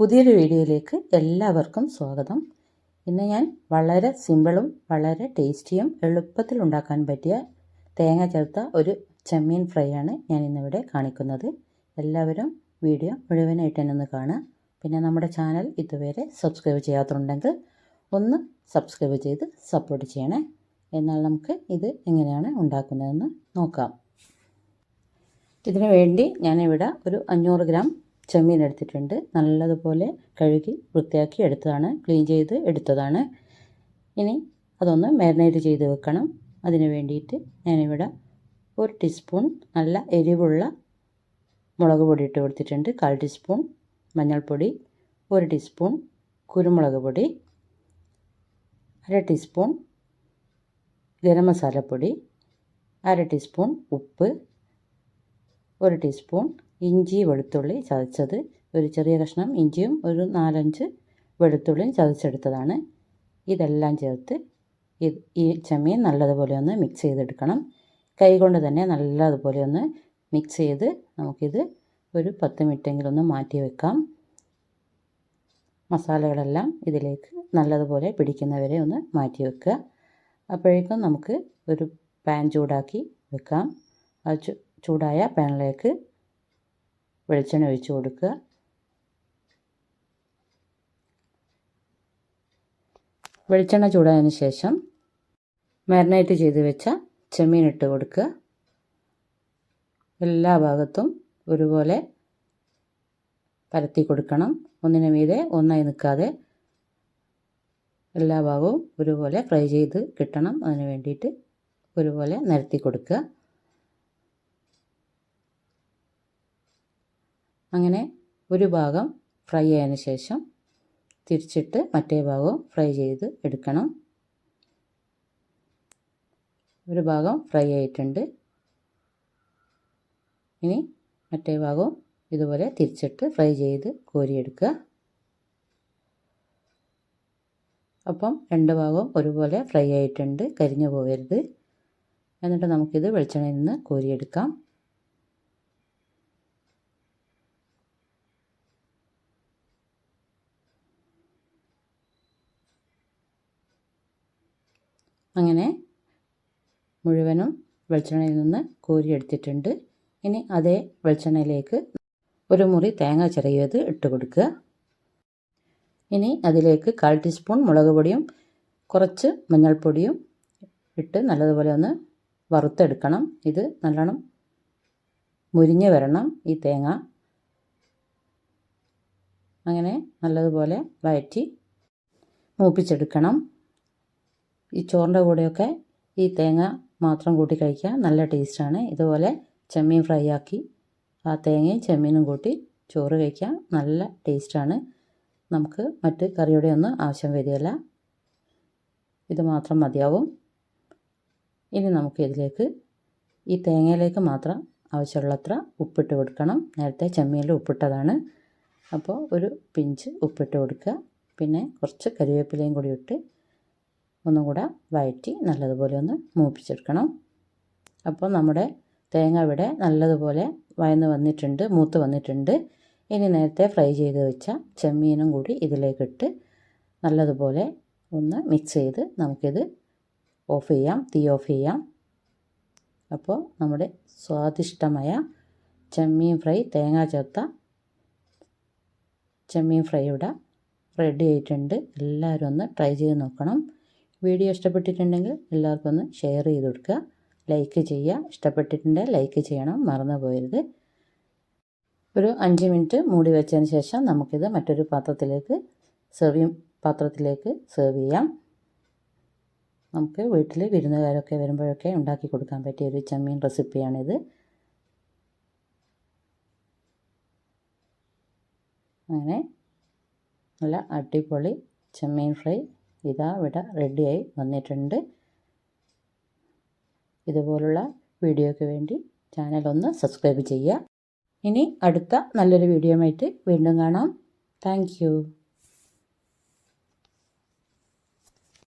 പുതിയൊരു വീഡിയോയിലേക്ക് എല്ലാവർക്കും സ്വാഗതം. ഇന്ന് ഞാൻ വളരെ സിമ്പിളും വളരെ ടേസ്റ്റിയും എളുപ്പത്തിൽ ഉണ്ടാക്കാൻ പറ്റിയ തേങ്ങ ചേർത്ത ഒരു ചെമ്മീൻ ഫ്രൈ ആണ് ഞാൻ ഇന്നിവിടെ കാണിക്കുന്നത്. എല്ലാവരും വീഡിയോ മുഴുവനായിട്ട് തന്നെ ഒന്ന് കാണുക. പിന്നെ നമ്മുടെ ചാനൽ ഇതുവരെ സബ്സ്ക്രൈബ് ചെയ്യാത്തതുണ്ടെങ്കിൽ ഒന്ന് സബ്സ്ക്രൈബ് ചെയ്ത് സപ്പോർട്ട് ചെയ്യണേ. എന്നാൽ നമുക്ക് ഇത് എങ്ങനെയാണ് ഉണ്ടാക്കുന്നതെന്ന് നോക്കാം. ഇതിനു വേണ്ടി ഞാനിവിടെ ഒരു അഞ്ഞൂറ് ഗ്രാം ചെമ്മീൻ എടുത്തിട്ടുണ്ട് നല്ലതുപോലെ കഴുകി വൃത്തിയാക്കി എടുത്തതാണ്. ക്ലീൻ ചെയ്ത് എടുത്തതാണ്. ഇനി അതൊന്ന് മാരിനേറ്റ് ചെയ്ത് വെക്കണം. അതിന് വേണ്ടിയിട്ട് ഞാനിവിടെ ഒരു ടീസ്പൂൺ നല്ല എരിവുള്ള മുളക് പൊടി ഇട്ട് കൊടുത്തിട്ടുണ്ട്. കാൽ ടീസ്പൂൺ മഞ്ഞൾപ്പൊടി ഒരു ടീസ്പൂൺ കുരുമുളക് പൊടി അര ടീസ്പൂൺ ഗരം മസാലപ്പൊടി അര ടീസ്പൂൺ ഉപ്പ് ഒരു ടീസ്പൂൺ ഇഞ്ചി വെളുത്തുള്ളി ചതച്ചത്. ഒരു ചെറിയ കഷ്ണം ഇഞ്ചിയും ഒരു നാലഞ്ച് വെളുത്തുള്ളിയും ചതച്ചെടുത്തതാണ്. ഇതെല്ലാം ചേർത്ത് ഈ ചെമ്മീൻ നല്ലതുപോലെ ഒന്ന് മിക്സ് ചെയ്തെടുക്കണം. കൈ കൊണ്ട് തന്നെ നല്ലതുപോലെ ഒന്ന് മിക്സ് ചെയ്ത് നമുക്കിത് ഒരു പത്ത് മിനിറ്റെങ്കിലും ഒന്ന് മാറ്റി വെക്കാം. മസാലകളെല്ലാം ഇതിലേക്ക് നല്ലതുപോലെ പിടിക്കുന്നവരെ ഒന്ന് മാറ്റി വെക്കുക. അപ്പോഴേക്കും നമുക്ക് ഒരു പാൻ ചൂടാക്കി വെക്കാം. ആ ചൂടായ പാനിലേക്ക് വെളിച്ചെണ്ണ ഒഴിച്ച് കൊടുക്കുക. വെളിച്ചെണ്ണ ചൂടായതിന് ശേഷം മാരിനേറ്റ് ചെയ്ത് വെച്ച ചെമ്മീൻ ഇട്ട് കൊടുക്കുക. എല്ലാ ഭാഗത്തും ഒരുപോലെ പരത്തി കൊടുക്കണം. ഒന്നിനു മീതെ ഒന്നായി നിൽക്കാതെ എല്ലാ ഭാഗവും ഒരുപോലെ ഫ്രൈ ചെയ്ത് കിട്ടണം. അതിന് വേണ്ടിയിട്ട് ഒരുപോലെ നിരത്തി കൊടുക്കുക. അങ്ങനെ ഒരു ഭാഗം ഫ്രൈ ആയതിന് ശേഷം തിരിച്ചിട്ട് മറ്റേ ഭാഗവും ഫ്രൈ ചെയ്ത് എടുക്കണം. ഒരു ഭാഗം ഫ്രൈ ആയിട്ടുണ്ട്. ഇനി മറ്റേ ഭാഗവും ഇതുപോലെ തിരിച്ചിട്ട് ഫ്രൈ ചെയ്ത് കോരിയെടുക്കുക. അപ്പം രണ്ട് ഭാഗവും ഒരുപോലെ ഫ്രൈ ആയിട്ടുണ്ട്. കരിഞ്ഞു പോകരുത്. എന്നിട്ട് നമുക്കിത് വെളിച്ചെണ്ണയിൽ നിന്ന് കോരിയെടുക്കാം. അങ്ങനെ മുഴുവനും വെളിച്ചെണ്ണയിൽ നിന്ന് കോരിയെടുത്തിട്ടുണ്ട് ഇനി അതേ വെളിച്ചെണ്ണയിലേക്ക് ഒരു മുറി തേങ്ങ ചിറകിയത് ഇട്ട് കൊടുക്കുക. ഇനി അതിലേക്ക് കാൽ ടീസ്പൂൺ മുളക് പൊടിയും കുറച്ച് മഞ്ഞൾപ്പൊടിയും ഇട്ട് നല്ലതുപോലെ ഒന്ന് വറുത്തെടുക്കണം. ഇത് നല്ലോണം മുരിഞ്ഞ് വരണം ഈ തേങ്ങ. അങ്ങനെ നല്ലതുപോലെ വഴറ്റി മൂപ്പിച്ചെടുക്കണം. ഈ ചോറിന്റെ കൂടെയൊക്കെ ഈ തേങ്ങ മാത്രം കൂട്ടി കഴിക്കുക. നല്ല ടേസ്റ്റാണ്. ഇതുപോലെ ചെമ്മീൻ ഫ്രൈ ആക്കി ആ തേങ്ങയും ചെമ്മീനും കൂട്ടി ചോറ് കഴിക്കുക. നല്ല ടേസ്റ്റാണ്. നമുക്ക് മറ്റ് കറിയുടെ ഒന്നും ആവശ്യം വരികയില്ല. ഇത് മാത്രം മതിയാവും. ഇനി നമുക്ക് ഇതിലേക്ക് ഈ തേങ്ങയിലേക്ക് മാത്രം ആവശ്യമുള്ളത്ര ഉപ്പിട്ട് കൊടുക്കണം. നേരത്തെ ചെമ്മീനിൽ ഉപ്പിട്ടതാണ്. അപ്പോൾ ഒരു പിഞ്ച് ഉപ്പിട്ട് കൊടുക്കുക. പിന്നെ കുറച്ച് കരിവേപ്പിലയും കൂടി ഇട്ട് ഒന്നും കൂടെ വഴറ്റി നല്ലതുപോലെ ഒന്ന് മൂപ്പിച്ചെടുക്കണം. അപ്പോൾ നമ്മുടെ തേങ്ങ ഇവിടെ നല്ലതുപോലെ വയന്ന് വന്നിട്ടുണ്ട് മൂത്ത് വന്നിട്ടുണ്ട്. ഇനി നേരത്തെ ഫ്രൈ ചെയ്ത് വെച്ച ചെമ്മീനും കൂടി ഇതിലേക്കിട്ട് നല്ലതുപോലെ ഒന്ന് മിക്സ് ചെയ്ത് നമുക്കിത് ഓഫ് ചെയ്യാം തീ ഓഫ് ചെയ്യാം. അപ്പോൾ നമ്മുടെ സ്വാദിഷ്ടമായ ചെമ്മീൻ ഫ്രൈ തേങ്ങ ചേർത്ത ചെമ്മീൻ ഫ്രൈ ഇവിടെ റെഡി ആയിട്ടുണ്ട്. എല്ലാവരും ഒന്ന് ട്രൈ ചെയ്ത് നോക്കണം. വീഡിയോ ഇഷ്ടപ്പെട്ടിട്ടുണ്ടെങ്കിൽ എല്ലാവർക്കും ഒന്ന് ഷെയർ ചെയ്ത് കൊടുക്കുക. ലൈക്ക് ചെയ്യുക. ഇഷ്ടപ്പെട്ടിട്ടുണ്ടെങ്കിൽ ലൈക്ക് ചെയ്യണം. മറന്നു പോയരുത് ഒരു അഞ്ച് മിനിറ്റ് മൂടി വെച്ചതിന് ശേഷം നമുക്കിത് മറ്റൊരു പാത്രത്തിലേക്ക് സെർവ് പാത്രത്തിലേക്ക് സെർവ് ചെയ്യാം. നമുക്ക് വീട്ടിൽ വിരുന്നുകാരൊക്കെ വരുമ്പോഴൊക്കെ ഉണ്ടാക്കി കൊടുക്കാൻ പറ്റിയ ഒരു ചമ്മീൻ റെസിപ്പിയാണിത്. അങ്ങനെ നല്ല അടിപൊളി ചെമ്മീൻ ഫ്രൈ ഇതാ ഇവിടെ റെഡിയായി വന്നിട്ടുണ്ട്. ഇതുപോലുള്ള വീഡിയോയ്ക്ക് വേണ്ടി ചാനൽ ഒന്ന് സബ്സ്ക്രൈബ് ചെയ്യുക. ഇനി അടുത്ത നല്ലൊരു വീഡിയോ ആയിട്ട് വീണ്ടും കാണാം. താങ്ക്